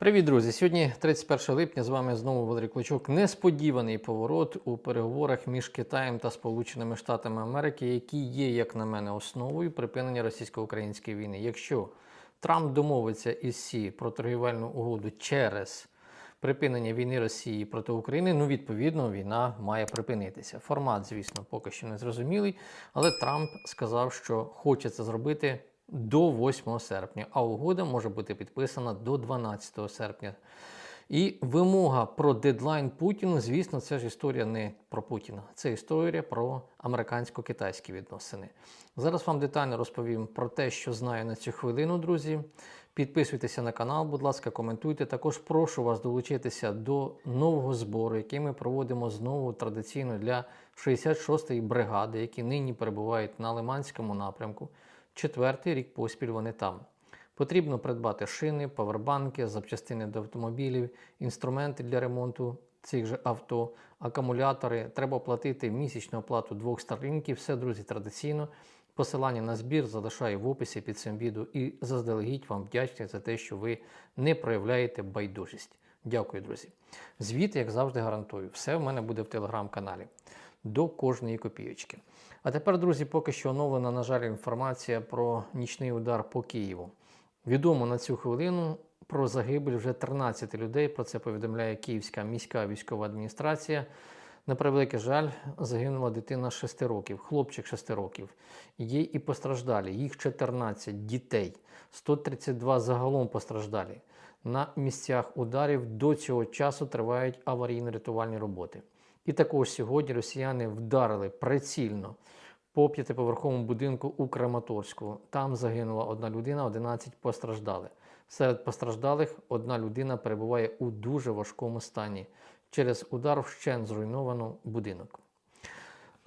Привіт, друзі! Сьогодні 31 липня з вами знову Валерій Клочок. Несподіваний поворот у переговорах між Китаєм та Сполученими Штатами Америки, які є, як на мене, основою припинення російсько-української війни. Якщо Трамп домовиться із Сі про торгівельну угоду через припинення війни Росії проти України, ну відповідно війна має припинитися. Формат, звісно, поки що не зрозумілий, але Трамп сказав, що хоче це зробити до 8 серпня, а угода може бути підписана до 12 серпня. І вимога про дедлайн Путіну, звісно, це ж історія не про Путіна, це історія про американсько-китайські відносини. Зараз вам детально розповім про те, що знаю на цю хвилину, друзі. Підписуйтеся на канал, будь ласка, коментуйте. Також прошу вас долучитися до нового збору, який ми проводимо знову традиційно для 66-ї бригади, які нині перебувають на Лиманському напрямку. Четвертий рік поспіль вони там. Потрібно придбати шини, павербанки, запчастини до автомобілів, інструменти для ремонту цих же авто, акумулятори. Треба платити місячну оплату двох старлінків. Все, друзі, традиційно. Посилання на збір залишаю в описі під цим відео і заздалегідь вам вдячний за те, що ви не проявляєте байдужість. Дякую, друзі. Звіт, як завжди, гарантую, все в мене буде в телеграм-каналі до кожної копійочки. А тепер, друзі, поки що оновлена, на жаль, інформація про нічний удар по Києву. Відомо на цю хвилину про загибель вже 13 людей. Про це повідомляє Київська міська військова адміністрація. На превеликий жаль, загинула дитина 6 років, хлопчик 6 років. Є і постраждалі, їх 14 дітей, 132 загалом постраждалі. На місцях ударів до цього часу тривають аварійно-рятувальні роботи. І також сьогодні росіяни вдарили прицільно по п'ятиповерховому будинку у Краматорську. Там загинула одна людина, 11 постраждали. Серед постраждалих одна людина перебуває у дуже важкому стані. Через удар вщен зруйновано будинок.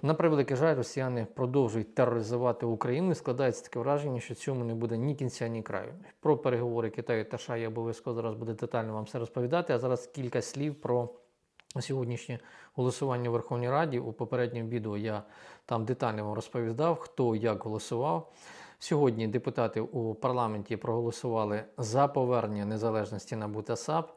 На превеликий жаль, росіяни продовжують тероризувати Україну і складається таке враження, що цьому не буде ні кінця, ні краю. Про переговори Китаю та США я обов'язково зараз буду детально вам все розповідати. А зараз кілька слів про сьогоднішнє голосування у Верховній Раді. У попередньому відео я там детально вам розповідав, хто як голосував. Сьогодні депутати у парламенті проголосували за повернення незалежності НАБУ та САП,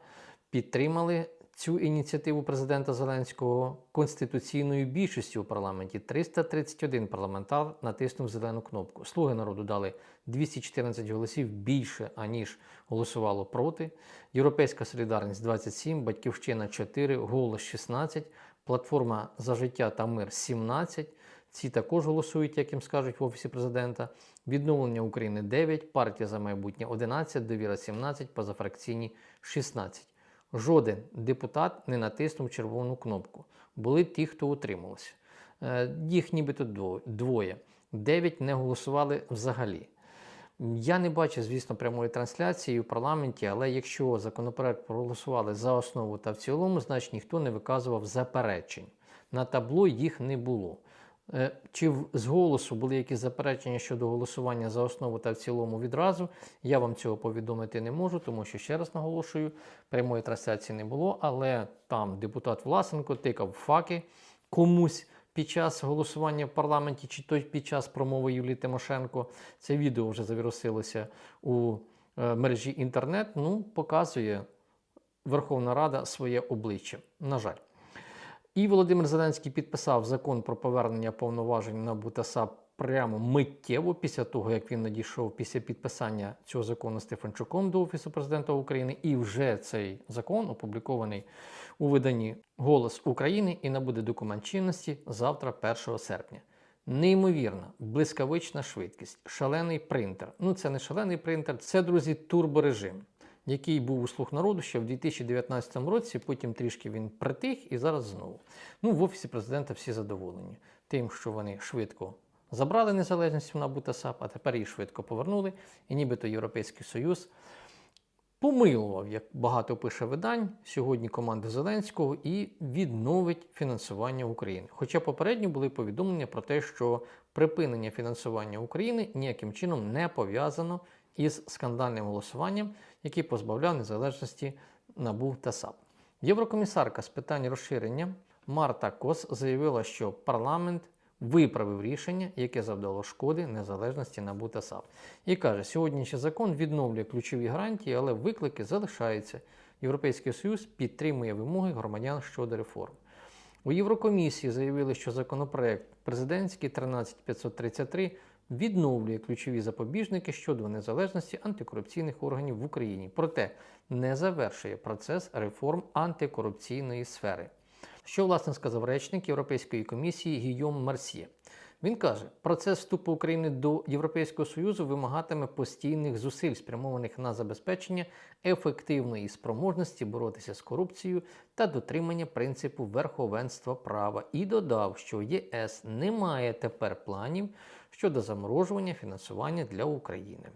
підтримали цю ініціативу президента Зеленського конституційною більшістю у парламенті. 331 парламентар натиснув зелену кнопку. Слуги народу дали 214 голосів більше, аніж голосувало проти. Європейська солідарність 27, Батьківщина 4, голос 16, платформа за життя та мир 17. Ці також голосують, як їм скажуть в Офісі президента. Відновлення України 9, партія за майбутнє 11, довіра 17, позафракційні 16. Жоден депутат не натиснув червону кнопку. Були ті, хто утримався. Е, Їх нібито двоє. Дев'ять не голосували взагалі. Я не бачу, звісно, прямої трансляції у парламенті, але якщо законопроект проголосували за основу та в цілому, значить ніхто не виказував заперечень. На табло їх не було. Е, Чи з голосу були якісь заперечення щодо голосування за основу та в цілому відразу? Я вам цього повідомити не можу, тому що ще раз наголошую, прямої трансляції не було, але там депутат Власенко тикав факи комусь під час голосування в парламенті, чи то під час промови Юлії Тимошенко. Це відео вже завірусилося у е, мережі інтернет. Ну, показує Верховна Рада своє обличчя. На жаль. І Володимир Зеленський підписав закон про повернення повноважень на БУТАСАП прямо миттєво після того, як він надійшов після підписання цього закону Стефанчуком до Офісу президента України. І вже цей закон опублікований у виданні Голос України і набуде документ чинності завтра, 1 серпня. Неймовірна, блискавична швидкість, шалений принтер. Ну, це не шалений принтер, це, друзі, турборежим який був у слух народу ще в 2019 році. Потім трішки він притих і зараз знову. Ну, в офісі президента всі задоволені тим, що вони швидко забрали незалежність на БУТАСАП, а тепер її швидко повернули. І нібито Європейський Союз помилував, як багато пише видань, сьогодні команду Зеленського і відновить фінансування України. Хоча попередньо були повідомлення про те, що припинення фінансування України ніяким чином не пов'язано із скандальним голосуванням, який позбавляв незалежності НАБУ та САП. Єврокомісарка з питань розширення Марта Кос заявила, що парламент виправив рішення, яке завдало шкоди незалежності НАБУ та САП. І каже, сьогоднішній закон відновлює ключові гарантії, але виклики залишаються. Європейський Союз підтримує вимоги громадян щодо реформ. У Єврокомісії заявили, що законопроект президентський 13533 відновлює ключові запобіжники щодо незалежності антикорупційних органів в Україні, проте не завершує процес реформ антикорупційної сфери. Що власне сказав речник Європейської комісії Гійом Марсьє. Він каже, процес вступу України до Європейського Союзу вимагатиме постійних зусиль, спрямованих на забезпечення ефективної спроможності боротися з корупцією та дотримання принципу верховенства права. І додав, що ЄС не має тепер планів щодо заморожування фінансування для України.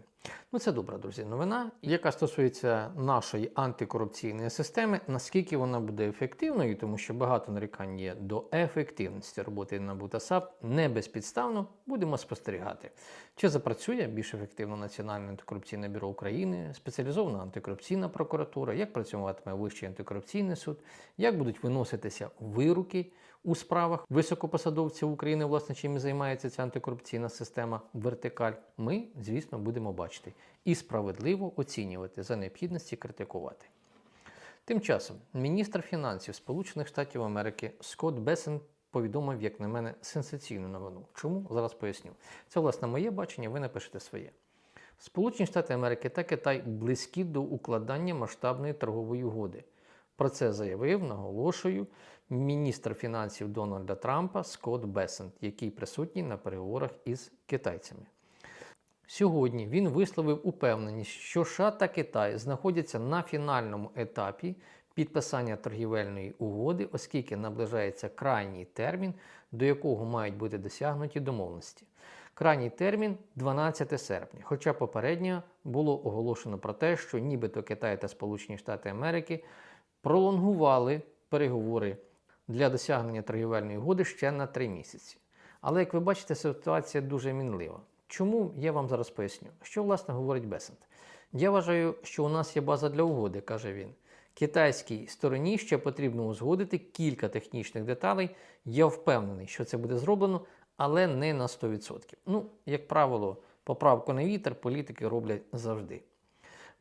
Ну, це добра, друзі, новина, яка стосується нашої антикорупційної системи, наскільки вона буде ефективною, тому що багато нарікань є до ефективності роботи НАБУ САП, не безпідставно будемо спостерігати. Чи запрацює більш ефективно Національне антикорупційне бюро України, спеціалізована антикорупційна прокуратура, як працюватиме Вищий антикорупційний суд, як будуть виноситися вироки у справах високопосадовців України, власне, чим і займається ця антикорупційна система вертикаль, ми, звісно, будемо бачити і справедливо оцінювати за необхідності критикувати. Тим часом міністр фінансів Сполучених Штатів Америки Скотт Бесен повідомив, як на мене, сенсаційну новину. Чому? Зараз поясню. Це, власне, моє бачення, ви напишете своє. Сполучені Штати Америки та Китай близькі до укладання масштабної торгової угоди. Про це заявив, наголошую, міністр фінансів Дональда Трампа Скотт Бесент, який присутній на переговорах із китайцями. Сьогодні він висловив упевненість, що США та Китай знаходяться на фінальному етапі підписання торгівельної угоди, оскільки наближається крайній термін, до якого мають бути досягнуті домовленості. Крайній термін 12 серпня, хоча попередньо було оголошено про те, що нібито Китай та Сполучені Штати Америки пролонгували переговори для досягнення торгівельної угоди ще на 3 місяці. Але як ви бачите, ситуація дуже мінлива. Чому я вам зараз поясню? Що власне говорить Бесент? Я вважаю, що у нас є база для угоди, каже він. Китайській стороні ще потрібно узгодити кілька технічних деталей. Я впевнений, що це буде зроблено, але не на 100%. Ну, як правило, поправку на вітер політики роблять завжди.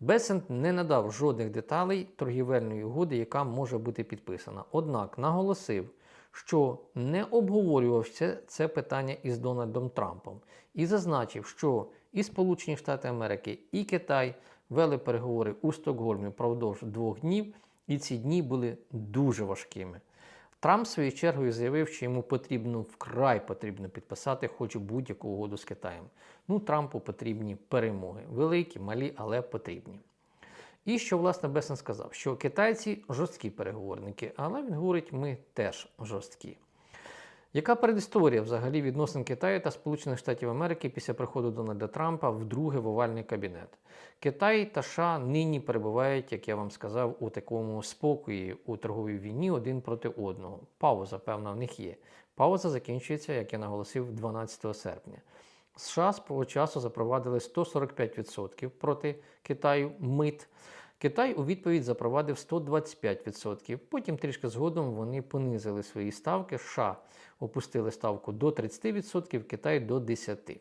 Бесент не надав жодних деталей торгівельної угоди, яка може бути підписана. Однак наголосив, що не обговорювався це питання із Дональдом Трампом і зазначив, що і Сполучені Штати Америки, і Китай вели переговори у Стокгольмі впродовж двох днів, і ці дні були дуже важкими. Трамп своєю чергою заявив, що йому потрібно вкрай потрібно підписати хоч будь-яку угоду з Китаєм. Ну, Трампу потрібні перемоги. Великі, малі, але потрібні. І що, власне, Бесен сказав, що китайці жорсткі переговорники, але він говорить, ми теж жорсткі. Яка передісторія взагалі відносин Китаю та Сполучених Штатів Америки після приходу Дональда Трампа вдруге в овальний кабінет? Китай та США нині перебувають, як я вам сказав, у такому спокої у торговій війні один проти одного. Пауза, певна, в них є. Пауза закінчується, як я наголосив, 12 серпня. США свого часу запровадили 145% проти Китаю мит. Китай у відповідь запровадив 125%. Потім трішки згодом вони понизили свої ставки. США опустили ставку до 30%, Китай до 10%.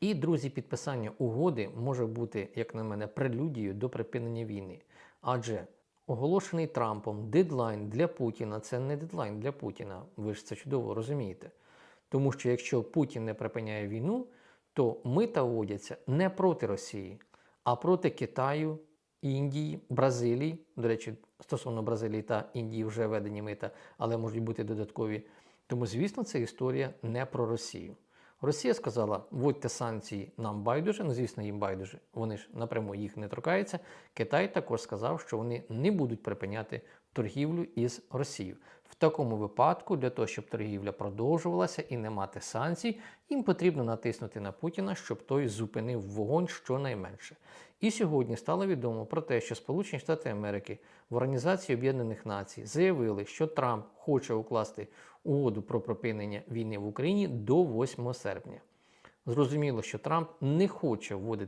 І, друзі, підписання угоди може бути, як на мене, прелюдією до припинення війни. Адже оголошений Трампом дедлайн для Путіна це не дедлайн для Путіна. Ви ж це чудово розумієте. Тому що якщо Путін не припиняє війну, то мита вводяться не проти Росії, а проти Китаю, Індії, Бразилії. До речі, стосовно Бразилії та Індії вже введені мита, але можуть бути додаткові. Тому, звісно, це історія не про Росію. Росія сказала, вводьте санкції нам байдуже, ну звісно, їм байдуже, вони ж напряму їх не торкаються. Китай також сказав, що вони не будуть припиняти торгівлю із Росією. В такому випадку, для того, щоб торгівля продовжувалася і не мати санкцій, їм потрібно натиснути на Путіна, щоб той зупинив вогонь щонайменше. І сьогодні стало відомо про те, що Сполучені Штати Америки в Організації Об'єднаних Націй заявили, що Трамп хоче укласти угоду про припинення війни в Україні до 8 серпня. Зрозуміло, що Трамп не хоче вводити